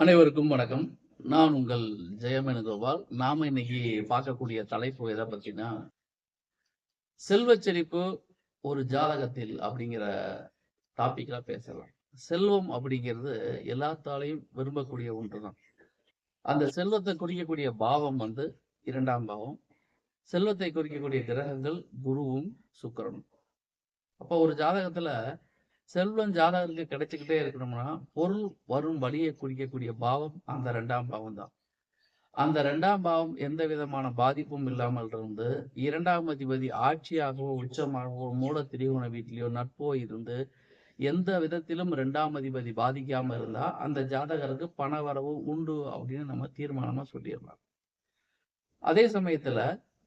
அனைவருக்கும் வணக்கம். நான் உங்கள் ஜெயமேனுகோபால். நாம இன்னைக்கு பார்க்கக்கூடிய தலைப்பு எதை பத்தினா செல்வச் செழிப்பு ஒரு ஜாதகத்தில் அப்படிங்கிற டாபிக்ல பேசலாம். செல்வம் அப்படிங்கிறது எல்லாத்தாலையும் விரும்பக்கூடிய ஒன்றுதான். அந்த செல்வத்தை குறிக்கக்கூடிய பாவம் வந்து இரண்டாம் பாவம். செல்வத்தை குறிக்கக்கூடிய கிரகங்கள் குருவும் சுக்கரனும். அப்போ ஒரு ஜாதகத்துல செல்வம் ஜாதகருக்கு கிடைச்சிக்கிட்டே இருக்கணும்னா பொருள் வரும் வழியை குறிக்கக்கூடிய பாவம் அந்த ரெண்டாம் பாவம் தான். அந்த ரெண்டாம் பாவம் எந்த விதமான பாதிப்பும் இல்லாமல் இருந்து இரண்டாம் அதிபதி ஆட்சியாகவோ உச்சமாகவோ மூல திரிகோண வீட்டிலேயோ நட்போ இருந்து எந்த விதத்திலும் ரெண்டாம் அதிபதி பாதிக்காம இருந்தா அந்த ஜாதகருக்கு பண வரவு உண்டு அப்படின்னு நம்ம தீர்மானமா சொல்லிடலாம். அதே சமயத்துல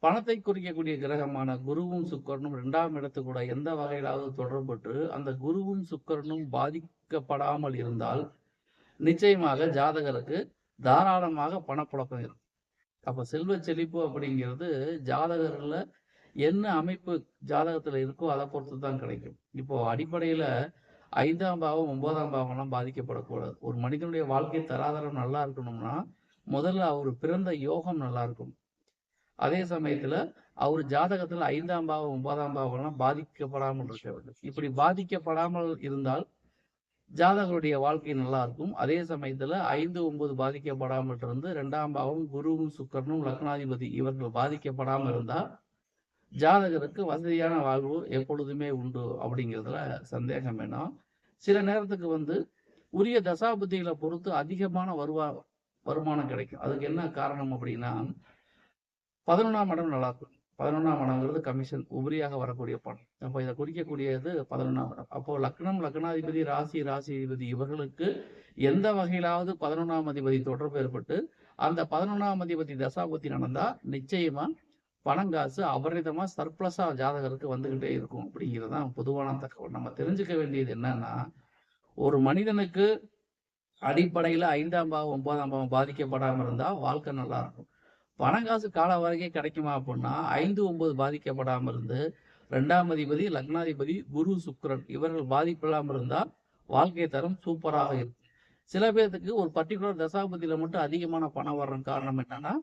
பணத்தை குறிக்கக்கூடிய கிரகமான குருவும் சுக்கரனும் இரண்டாம் இடத்து கூட எந்த வகையிலாவது தொடர்பட்டு அந்த குருவும் சுக்கரனும் பாதிக்கப்படாமல் இருந்தால் நிச்சயமாக ஜாதகருக்கு தாராளமாக பணப்புழக்கம் இருக்கும். அப்ப செல்வ செழிப்பு அப்படிங்கிறது ஜாதகர்ல என்ன அமைப்பு ஜாதகத்துல இருக்கோ அதை பொறுத்து தான் கிடைக்கும். இப்போ அடிப்படையில ஐந்தாம் பாவம் ஒன்பதாம் பாவம்லாம் பாதிக்கப்படக்கூடாது. ஒரு மனிதனுடைய வாழ்க்கை தராதரம் நல்லா இருக்கணும்னா முதல்ல அவர் பிறந்த யோகம் நல்லா இருக்கும் அதே சமயத்துல அவர் ஜாதகத்துல ஐந்தாம் பாவம் ஒன்பதாம் பாவம்லாம் பாதிக்கப்படாமல் இருக்க வேண்டும். இப்படி பாதிக்கப்படாமல் இருந்தால் ஜாதகருடைய வாழ்க்கை நல்லா இருக்கும். அதே சமயத்துல ஐந்து ஒன்பது பாதிக்கப்படாமல் இருந்து ரெண்டாம் பாவம் குருவும் சுக்கரனும் லக்னாதிபதி இவர்கள் பாதிக்கப்படாமல் இருந்தால் ஜாதகருக்கு வசதியான வாழ்வு எப்பொழுதுமே உண்டு அப்படிங்கிறதுல சந்தேகம் வேணாம். சில நேரத்துக்கு வந்து உரிய தசாபுத்திகளை பொறுத்து அதிகமான வருவா வருமானம் கிடைக்கும். அதுக்கு என்ன காரணம் அப்படின்னா பதினொன்றாம் இடம் நல்லா இருக்கும் பதினொன்றாம் இடங்கிறது கமிஷன் உபரியாக வரக்கூடிய பணம். அப்போ இதை குறிக்கக்கூடியது பதினொன்றாம் இடம் அப்போ லக்னம் லக்னாதிபதி ராசி ராசி அதிபதி இவர்களுக்கு எந்த வகையிலாவது பதினொன்றாம் அதிபதி தொடர்பு ஏற்பட்டு அந்த பதினொன்றாம் அதிபதி தசாபுத்தி நடந்தா நிச்சயமா பணங்காசு அபரிதமா சர்ப்ளஸா ஜாதகருக்கு வந்துகிட்டே இருக்கும். அப்படிங்கிறது தான் பொதுவான தகவல். நம்ம தெரிஞ்சுக்க வேண்டியது என்னன்னா ஒரு மனிதனுக்கு அடிப்படையில ஐந்தாம் பாவம் ஒன்பதாம் பாவம் பாதிக்கப்படாமல் இருந்தா வாழ்க்கை நல்லா இருக்கும். பணங்காசு கால வரைக்கும் கிடைக்குமா அப்படின்னா ஐந்து ஒன்பது பாதிக்கப்படாமல் இருந்து ரெண்டாம் அதிபதி லக்னாதிபதி குரு சுக்ரன் இவர்கள் பாதிப்பில்லாமல் இருந்தால் வாழ்க்கை தரம் சூப்பராக இருக்கும். சில பேர்த்துக்கு ஒரு பர்டிகுலர் தசாபதியில் மட்டும் அதிகமான பணம் வர்ற காரணம் என்னன்னா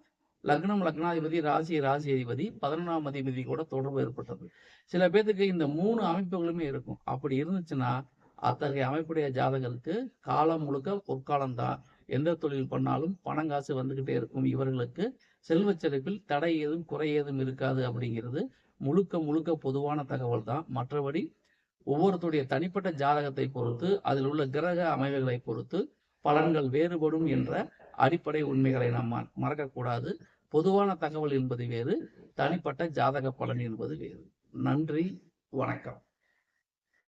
லக்னம் லக்னாதிபதி ராசி ராசி அதிபதி பதினொன்றாம் அதிபதி கூட தொடர்பு ஏற்பட்டது. சில பேர்த்துக்கு இந்த மூணு அமைப்புகளுமே இருக்கும். அப்படி இருந்துச்சுன்னா அத்தகைய அமைப்புடைய ஜாதகருக்கு காலம் முழுக்க பொற்காலம் தான் எந்த தொழில் பண்ணாலும் பணம் காசு வந்துகிட்டே இருக்கும். இவர்களுக்கு செல்வச்செருப்பில் தடை ஏதும் குறை ஏதும் இருக்காது அப்படிங்கிறது முழுக்க முழுக்க பொதுவான தகவல் தான். மற்றபடி ஒவ்வொருத்தருடைய தனிப்பட்ட ஜாதகத்தை பொறுத்து அதில் உள்ள கிரக அமைவுகளை பொறுத்து பலன்கள் வேறுபடும் என்ற அடிப்படை உண்மைகளை நாம் மறக்கக்கூடாது. பொதுவான தகவல் என்பது வேறு தனிப்பட்ட ஜாதக பலன் என்பது வேறு. நன்றி வணக்கம்.